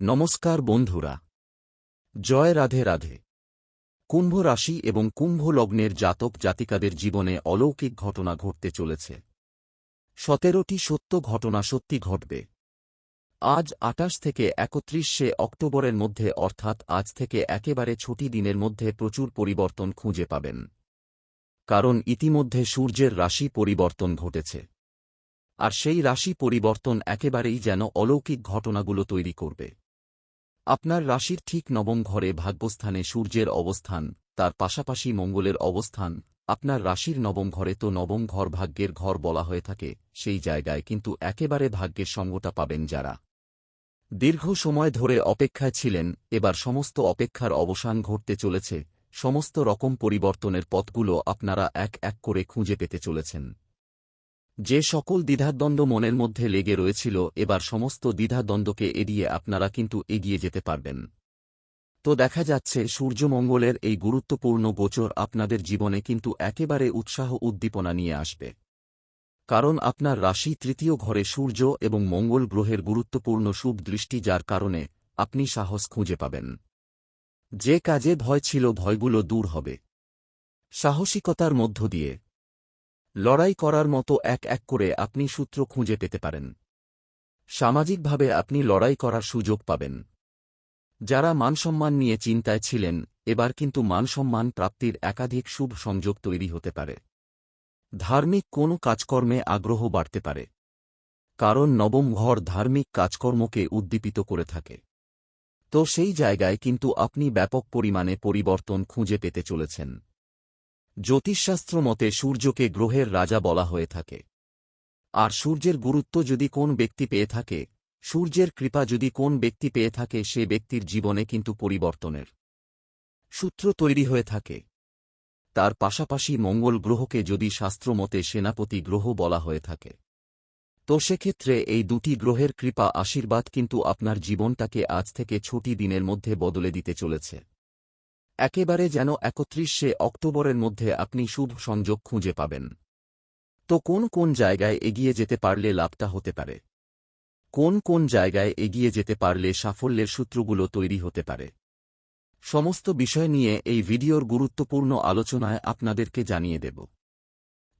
নমস্কার বন্ধুরা। জয় রাধে রাধে। কুম্ভ রাশি এবং কুম্ভ লগ্নের জাতক জাতিকাদের জীবনে অলৌকিক ঘটনা ঘটতে চলেছে। সতেরোটি সত্য ঘটনা সত্যি ঘটবে। আজ আটাশ থেকে একত্রিশে অক্টোবরের মধ্যে অর্থাৎ আজ থেকে একেবারে ছুটি দিনের মধ্যে প্রচুর পরিবর্তন খুঁজে পাবেন। কারণ ইতিমধ্যে সূর্যের রাশি পরিবর্তন ঘটেছে। আর সেই রাশি পরিবর্তন একেবারেই যেন অলৌকিক ঘটনাগুলো তৈরি করবে। আপনার রাশির ঠিক নবম ঘরে ভাগ্যস্থানে সূর্যের অবস্থান, তার পাশাপাশি মঙ্গলের অবস্থান, আপনার রাশির নবম ঘরে তো নবম ঘর ভাগ্যের ঘর বলা হয়ে থাকে, সেই জায়গায় কিন্তু একেবারে ভাগ্যের সঙ্গটা পাবেন যারা। দীর্ঘ সময় ধরে অপেক্ষায় ছিলেন, এবার সমস্ত অপেক্ষার অবসান ঘটতে চলেছে, সমস্ত রকম পরিবর্তনের পথগুলো আপনারা এক এক করে খুঁজে পেতে চলেছেন। যে সকল দ্বিধাদ্বন্দ্ব মনের মধ্যে লেগে রয়েছিল, এবার সমস্ত দ্বিধাদ্বন্দ্বকে এড়িয়ে আপনারা কিন্তু এগিয়ে যেতে পারবেন। তো দেখা যাচ্ছে, সূর্যমঙ্গলের এই গুরুত্বপূর্ণ গোচর আপনাদের জীবনে কিন্তু একেবারে উৎসাহ উদ্দীপনা নিয়ে আসবে। কারণ আপনার রাশি তৃতীয় ঘরে সূর্য এবং মঙ্গল গ্রহের গুরুত্বপূর্ণ শুভ দৃষ্টি যার কারণে আপনি সাহস খুঁজে পাবেন। যে কাজে ভয় ছিল, ভয়গুলো দূর হবে। সাহসিকতার মধ্য দিয়ে লড়াই করার মতো এক এক করে আপনি সূত্র খুঁজে পেতে পারেন। সামাজিকভাবে আপনি লড়াই করার সুযোগ পাবেন। যারা মানসম্মান নিয়ে চিন্তায় ছিলেন, এবার কিন্তু মানসম্মান প্রাপ্তির একাধিক শুভ সংযোগ তৈরি হতে পারে। ধার্মিক কোনো কাজকর্মে আগ্রহ বাড়তে পারে। কারণ নবম ঘর ধার্মিক কাজকর্মকে উদ্দীপিত করে থাকে। তো সেই জায়গায় কিন্তু আপনি ব্যাপক পরিমাণে পরিবর্তন খুঁজে পেতে চলেছেন। জ্যোতিষশাস্ত্র মতে সূর্যকে গ্রহের রাজা বলা হয়ে থাকে। আর সূর্যের গুরুত্ব যদি কোন ব্যক্তি পেয়ে থাকে, সূর্যের কৃপা যদি কোন ব্যক্তি পেয়ে থাকে, সে ব্যক্তির জীবনে কিন্তু পরিবর্তনের সূত্র তৈরি হয়ে থাকে। তার পাশাপাশি মঙ্গল গ্রহকে যদি শাস্ত্রমতে সেনাপতি গ্রহ বলা হয়ে থাকে, তো সেক্ষেত্রে এই দুটি গ্রহের কৃপা আশীর্বাদ কিন্তু আপনার জীবনটাকে আজ থেকে ছুটি দিনের মধ্যে বদলে দিতে চলেছে। একেবারে যেন একত্রিশে অক্টোবরের মধ্যে আপনি শুভ সংযোগ খুঁজে পাবেন। তো কোন কোন জায়গায় এগিয়ে যেতে পারলে লাভটা হতে পারে? কোন কোন জায়গায় এগিয়ে যেতে পারলে সাফল্যের সূত্রগুলো তৈরি হতে পারে? সমস্ত বিষয় নিয়ে এই ভিডিওর গুরুত্বপূর্ণ আলোচনায় আপনাদেরকে জানিয়ে দেব।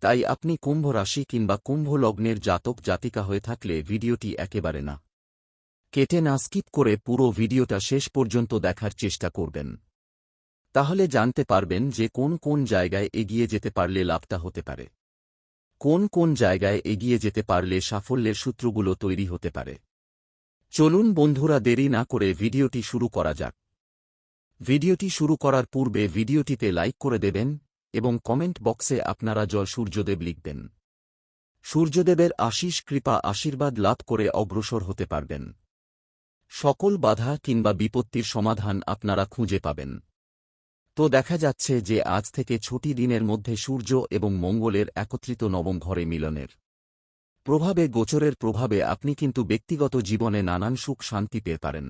তাই আপনি কুম্ভ রাশি কিংবা কুম্ভ লগ্নের জাতক জাতিকা হয়ে থাকলে ভিডিওটি একেবারে না। কেটে না স্কিপ করে পুরো ভিডিওটা শেষ পর্যন্ত দেখার চেষ্টা করবেন। তাহলে জানতে পারবেন যে কোন কোন জায়গায় এগিয়ে যেতে পারলে লাভটা হতে পারে। কোন কোন জায়গায় এগিয়ে যেতে পারলে সাফল্যের সূত্রগুলো তৈরি হতে পারে। চলুন বন্ধুরা দেরি না করে ভিডিওটি শুরু করা যাক। ভিডিওটি শুরু করার পূর্বে ভিডিওটিতে লাইক করে দেবেন এবং কমেন্ট বক্সে আপনারা জয় সূর্যদেব লিখবেন। সূর্যদেবের আশিস কৃপা আশীর্বাদ লাভ করে অগ্রসর হতে পারবেন। সকল বাধা কিংবা বিপত্তির সমাধান আপনারা খুঁজে পাবেন। তো দেখা যাচ্ছে যে আজ থেকে ছুটি দিনের মধ্যে সূর্য এবং মঙ্গলের একত্রিত নবম ঘরে মিলনের প্রভাবে, গোচরের প্রভাবে আপনি কিন্তু ব্যক্তিগত জীবনে নানান সুখ শান্তি পেয়ে পারেন।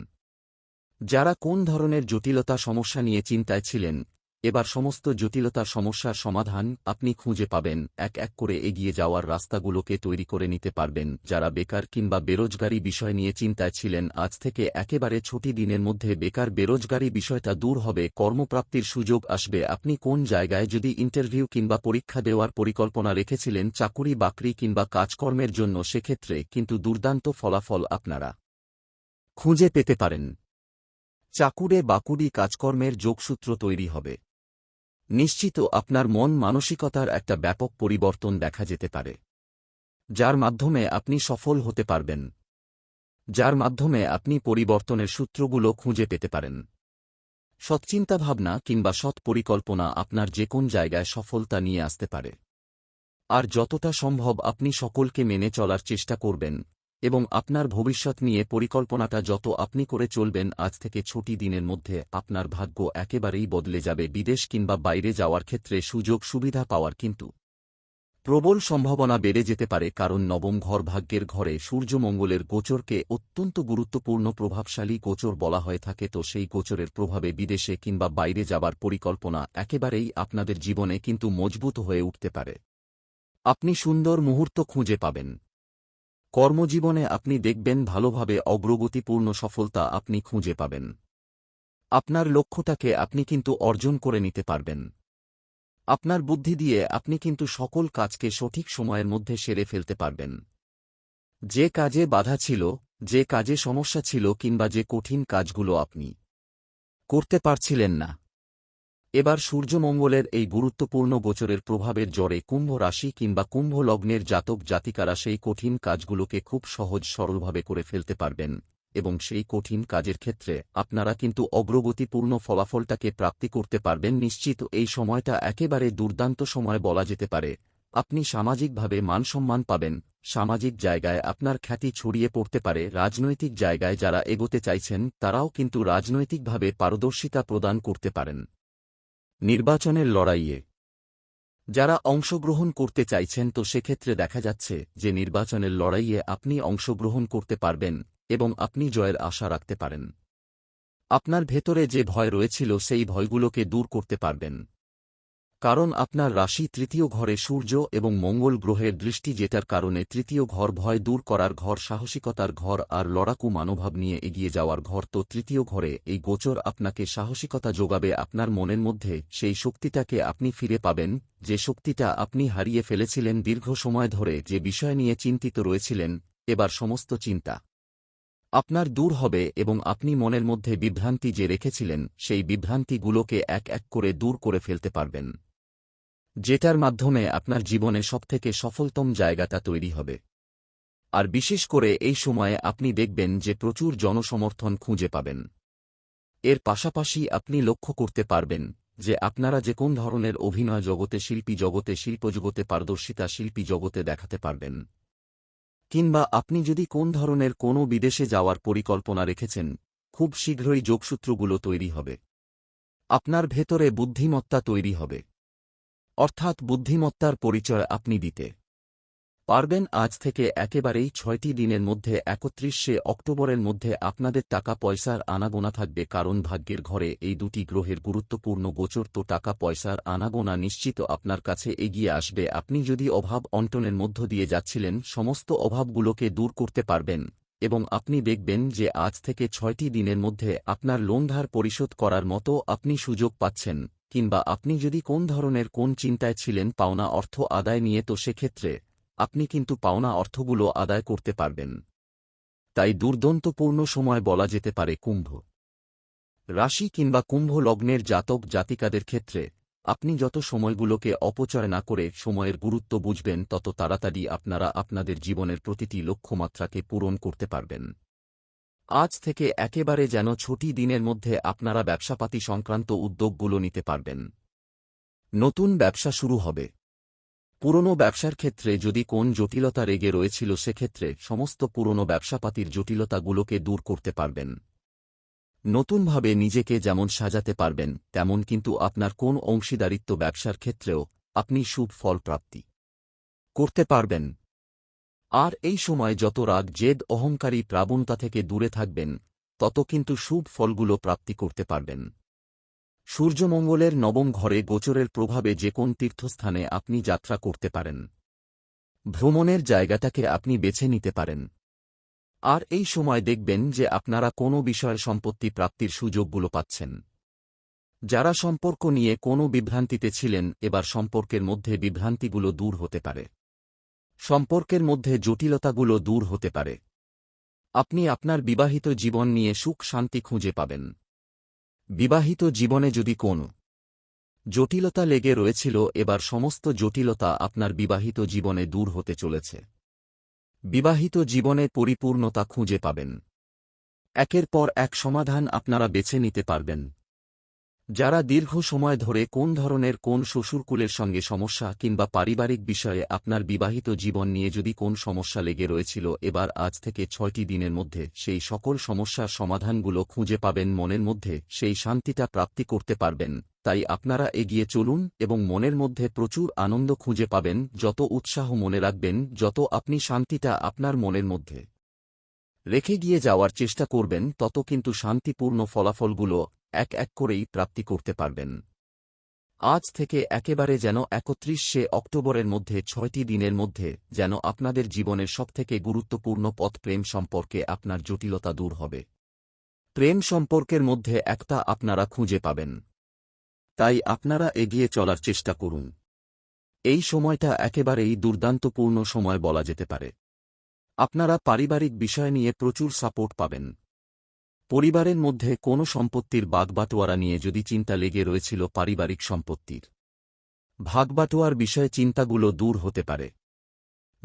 যারা কোন ধরনের জটিলতা, সমস্যা নিয়ে চিন্তায় ছিলেন এবার সমস্ত জটিলতা সমস্যার সমাধান আপনি খুঁজে পাবেন। এক এক করে এগিয়ে যাওয়ার রাস্তাগুলোকে তৈরি করে নিতে পারবেন। যারা বেকার কিংবা বেরোজগারি বিষয় নিয়ে চিন্তায় ছিলেন, আজ থেকে একেবারে ছুটি দিনের মধ্যে বেকার বেরোজগারি বিষয়টা দূর হবে। কর্মপ্রাপ্তির সুযোগ আসবে। আপনি কোন জায়গায় যদি ইন্টারভিউ কিংবা পরীক্ষা দেওয়ার পরিকল্পনা রেখেছিলেন, চাকুরি, বাকরি কিংবা কাজকর্মের জন্য, সেক্ষেত্রে কিন্তু দুর্দান্ত ফলাফল আপনারা খুঁজে পেতে পারেন। চাকুরে বাকুড়ি কাজকর্মের যোগসূত্র তৈরি হবে। নিশ্চিত আপনার মন মানসিকতার একটা ব্যাপক পরিবর্তন দেখা যেতে পারে। যার মাধ্যমে আপনি সফল হতে পারবেন। যার মাধ্যমে আপনি পরিবর্তনের সূত্রগুলো খুঁজে পেতে পারেন। সৎচিন্তাভাবনা কিংবা সৎ পরিকল্পনা আপনার যে কোন জায়গায় সফলতা নিয়ে আসতে পারে। আর যতটা সম্ভব আপনি সকলকে মেনে চলার চেষ্টা করবেন। এবং আপনার ভবিষ্যৎ নিয়ে পরিকল্পনাটা যত আপনি করে চলবেন, আজ থেকে ছুটি দিনের মধ্যে আপনার ভাগ্য একেবারেই বদলে যাবে বিদেশ কিংবা বাইরে যাওয়ার ক্ষেত্রে সুযোগ সুবিধা পাওয়ার কিন্তু। প্রবল সম্ভাবনা বেড়ে যেতে পারে কারণ নবম ঘর ভাগ্যের ঘরে সূর্যমঙ্গলের গোচরকে অত্যন্ত গুরুত্বপূর্ণ প্রভাবশালী গোচর বলা হয়ে থাকে, তো সেই গোচরের প্রভাবে বিদেশে কিংবা বাইরে যাবার পরিকল্পনা একেবারেই আপনাদের জীবনে কিন্তু মজবুত হয়ে উঠতে পারে। আপনি সুন্দর মুহূর্ত খুঁজে পাবেন। কর্মজীবনে আপনি দেখবেন ভালোভাবে অগ্রগতিপূর্ণ সফলতা আপনি খুঁজে পাবেন। আপনার লক্ষ্যটাকে আপনি কিন্তু অর্জন করে নিতে পারবেন। আপনার বুদ্ধি দিয়ে আপনি কিন্তু সকল কাজকে সঠিক সময়ের মধ্যে সেরে ফেলতে পারবেন। যে কাজে বাধা ছিল, যে কাজে সমস্যা ছিল কিংবা যে কঠিন কাজগুলো আপনি করতে পারছিলেন না এবার সূর্যমঙ্গলের এই গুরুত্বপূর্ণ গোচরের প্রভাবের জ্বরে কুম্ভ রাশি কিংবা কুম্ভ লগ্নের জাতক জাতিকারা সেই কঠিন কাজগুলোকে খুব সহজ সরলভাবে করে ফেলতে পারবেন। এবং সেই কঠিন কাজের ক্ষেত্রে আপনারা কিন্তু অগ্রগতিপূর্ণ ফলাফলটাকে প্রাপ্তি করতে পারবেন। নিশ্চিত এই সময়টা একেবারে দুর্দান্ত সময় বলা যেতে পারে। আপনি সামাজিকভাবে মানসম্মান পাবেন। সামাজিক জায়গায় আপনার খ্যাতি ছড়িয়ে পড়তে পারে। রাজনৈতিক জায়গায় যারা এগোতে চাইছেন, তারাও কিন্তু রাজনৈতিকভাবে পারদর্শিতা প্রদান করতে পারেন। নির্বাচনের লড়াইয়ে। যারা অংশগ্রহণ করতে চাইছেন তো সেক্ষেত্রে দেখা যাচ্ছে যে নির্বাচনের লড়াইয়ে আপনি অংশগ্রহণ করতে পারবেন এবং আপনি জয়ের আশা রাখতে পারেন। আপনার ভেতরে যে ভয় রয়েছিল সেই ভয়গুলোকে দূর করতে পারবেন। কারণ আপনার রাশি তৃতীয় ঘরে সূর্য এবং মঙ্গল গ্রহের দৃষ্টি যেটার কারণে তৃতীয় ঘর ভয় দূর করার ঘর সাহসিকতার ঘর আর লড়াকু মানোভাব নিয়ে এগিয়ে যাওয়ার ঘর, তো তৃতীয় ঘরে এই গোচর আপনাকে সাহসিকতা যোগাবে আপনার মনের মধ্যে সেই শক্তিটাকে আপনি ফিরে পাবেন, যে শক্তিটা আপনি হারিয়ে ফেলেছিলেন দীর্ঘ সময় ধরে, যে বিষয় নিয়ে চিন্তিত রয়েছিলেন, এবার সমস্ত চিন্তা আপনার দূর হবে এবং আপনি মনের মধ্যে বিভ্রান্তি যে রেখেছিলেন, সেই বিভ্রান্তিগুলোকে এক এক করে দূর করে ফেলতে পারবেন। যেটার মাধ্যমে আপনার জীবনে সবথেকে সফলতম জায়গাটা তৈরি হবে। আর বিশেষ করে এই সময়ে আপনি দেখবেন যে প্রচুর জনসমর্থন খুঁজে পাবেন। এর পাশাপাশি আপনি লক্ষ্য করতে পারবেন যে আপনারা যে কোন ধরনের অভিনয় জগতে শিল্পী জগতে, শিল্পজগতে, পারদর্শিতা শিল্পী জগতে দেখাতে পারবেন। কিংবা আপনি যদি কোন ধরনের কোনো বিদেশে যাওয়ার পরিকল্পনা রেখেছেন, খুব শীঘ্রই যোগসূত্রগুলো তৈরি হবে। আপনার ভেতরে বুদ্ধিমত্তা তৈরি হবে। অর্থাৎ বুদ্ধিমত্তার পরিচয় আপনি দিতে পারবেন। আজ থেকে একেবারেই ছয়টি দিনের মধ্যে, একত্রিশে অক্টোবরের মধ্যে আপনাদের টাকা পয়সার আনাগোনা থাকবে, কারণ ভাগ্যের ঘরে এই দুটি গ্রহের গুরুত্বপূর্ণ গোচর তো টাকা পয়সার আনাগোনা নিশ্চিত আপনার কাছে এগিয়ে আসবে। আপনি যদি অভাব অন্টনের মধ্য দিয়ে যাচ্ছিলেন, সমস্ত অভাবগুলোকে দূর করতে পারবেন এবং আপনি দেখবেন যে আজ থেকে ছয়টি দিনের মধ্যে আপনার লোনধার পরিশোধ করার মতো আপনি সুযোগ পাচ্ছেন। কিংবা আপনি যদি কোন ধরনের কোন চিন্তায় ছিলেন পাওনা অর্থ আদায় নিয়ে, তো সেক্ষেত্রে আপনি কিন্তু পাওনা অর্থগুলো আদায় করতে পারবেন। তাই দুর্দন্তপূর্ণ সময় বলা যেতে পারে কুম্ভ। রাশি কিংবা কুম্ভ লগ্নের জাতক জাতিকাদের ক্ষেত্রে আপনি যত সময়গুলোকে অপচয় না করে সময়ের গুরুত্ব বুঝবেন, তত তাড়াতাড়ি আপনারা আপনাদের জীবনের প্রতিটি লক্ষ্যমাত্রাকে পূরণ করতে পারবেন। আজ থেকে একেবারে যেন ছুটি দিনের মধ্যে আপনারা ব্যবসাপাতি সংক্রান্ত উদ্যোগগুলো নিতে পারবেন। নতুন ব্যবসা শুরু হবে। পুরনো ব্যবসার ক্ষেত্রে যদি কোন জটিলতা রেগে রয়েছিল, সেক্ষেত্রে সমস্ত পুরনো ব্যবসাপাতির জটিলতাগুলোকে দূর করতে পারবেন। নতুনভাবে নিজেকে যেমন সাজাতে পারবেন, তেমন কিন্তু আপনার কোন অংশীদারিত্ব ব্যবসার ক্ষেত্রেও আপনি শুভ ফল প্রাপ্তি করতে পারবেন। আর এই সময় যত রাগ, জেদ অহংকারী প্রাবণতা থেকে দূরে থাকবেন, তত কিন্তু শুভ ফলগুলো প্রাপ্তি করতে পারবেন। সূর্যমঙ্গলের নবম ঘরে গোচরের প্রভাবে যে কোন তীর্থস্থানে আপনি যাত্রা করতে পারেন, ভ্রমণের জায়গাটাকে আপনি বেছে নিতে পারেন। আর এই সময় দেখবেন যে আপনারা কোনো বিষয়ের সম্পত্তি প্রাপ্তির সুযোগগুলো পাচ্ছেন। যারা সম্পর্ক নিয়ে কোনো বিভ্রান্তিতে ছিলেন, এবার সম্পর্কের মধ্যে বিভ্রান্তিগুলো দূর হতে পারে। সম্পর্কের মধ্যে জটিলতাগুলো দূর হতে পারে। আপনি আপনার বিবাহিত জীবন নিয়ে সুখ শান্তি খুঁজে পাবেন। বিবাহিত জীবনে যদি কোন জটিলতা লেগে রয়েছিল, এবার সমস্ত জটিলতা আপনার বিবাহিত জীবনে দূর হতে চলেছে। বিবাহিত জীবনে পরিপূর্ণতা খুঁজে পাবেন। একের পর এক সমাধান আপনারা বেছে নিতে পারবেন। যারা দীর্ঘ সময় ধরে কোন ধরনের কোন শ্বশুরকুলের সঙ্গে সমস্যা কিংবা পারিবারিক বিষয়ে আপনার বিবাহিত জীবন নিয়ে যদি কোন সমস্যা লেগে রয়েছিল, এবার আজ থেকে ছয়টি দিনের মধ্যে সেই সকল সমস্যার সমাধানগুলো খুঁজে পাবেন মনের মধ্যে সেই শান্তিটা প্রাপ্তি করতে পারবেন। তাই আপনারা এগিয়ে চলুন এবং মনের মধ্যে প্রচুর আনন্দ খুঁজে পাবেন, যত উৎসাহ মনে রাখবেন, যত আপনি শান্তিটা আপনার মনের মধ্যে রেখে গিয়ে যাওয়ার চেষ্টা করবেন, তত কিন্তু শান্তিপূর্ণ ফলাফলগুলো এক এক করেই প্রাপ্তি করতে পারবেন। আজ থেকে একেবারে যেন একত্রিশে অক্টোবরের মধ্যে ছয়টি দিনের মধ্যে যেন আপনাদের জীবনের সবথেকে গুরুত্বপূর্ণ পথ প্রেম সম্পর্কে আপনার জটিলতা দূর হবে। প্রেম সম্পর্কের মধ্যে একটা আপনারা খুঁজে পাবেন। তাই আপনারা এগিয়ে চলার চেষ্টা করুন। এই সময়টা একেবারেই দুর্দান্তপূর্ণ সময় বলা যেতে পারে। আপনারা পারিবারিক বিষয় নিয়ে প্রচুর সাপোর্ট পাবেন। পরিবারের মধ্যে কোনো সম্পত্তির বাগবাটোয়ারা নিয়ে যদি চিন্তা লেগে রয়েছিল পারিবারিক সম্পত্তির। ভাগবাটোয়ার বিষয়ে চিন্তাগুলো দূর হতে পারে।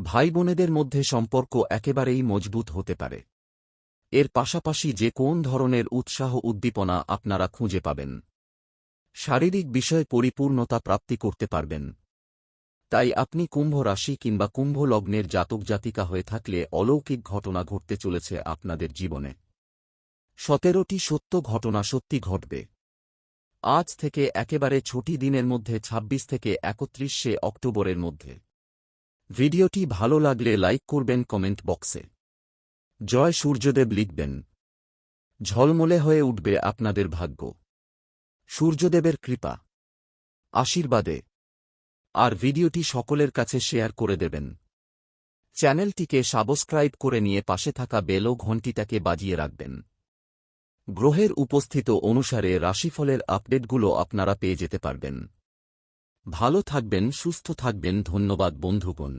ভাই বোনেদের মধ্যে সম্পর্ক একেবারেই মজবুত হতে পারে। এর পাশাপাশি যে কোন ধরনের উৎসাহ উদ্দীপনা আপনারা খুঁজে পাবেন। শারীরিক বিষয়ে পরিপূর্ণতা প্রাপ্তি করতে পারবেন। তাই আপনি কুম্ভ রাশি কিংবা কুম্ভ লগ্নের জাতক জাতিকা হয়ে থাকলে অলৌকিক ঘটনা ঘটতে চলেছে আপনাদের জীবনে। সতেরোটি সত্য ঘটনা সত্যি ঘটবে। আজ থেকে একেবারে ছুটি দিনের মধ্যে ২৬ থেকে একত্রিশে অক্টোবরের মধ্যে। ভিডিওটি ভালো লাগলে লাইক করবেন কমেন্ট বক্সে। জয় সূর্যদেব লিখবেন। ঝলমলে হয়ে উঠবে আপনাদের ভাগ্য। সূর্যদেবের কৃপা। আশীর্বাদে। আর ভিডিওটি সকলের কাছে শেয়ার করে দেবেন। চ্যানেলটিকে সাবস্ক্রাইব করে নিয়ে পাশে থাকা বেল ঘণ্টিটাকে বাজিয়ে রাখবেন। গ্রহের উপস্থিত অনুসারে রাশিফলের আপডেটগুলো আপনারা পেয়ে যেতে পারবেন। ভালো থাকবেন, সুস্থ থাকবেন, ধন্যবাদ বন্ধুগণ।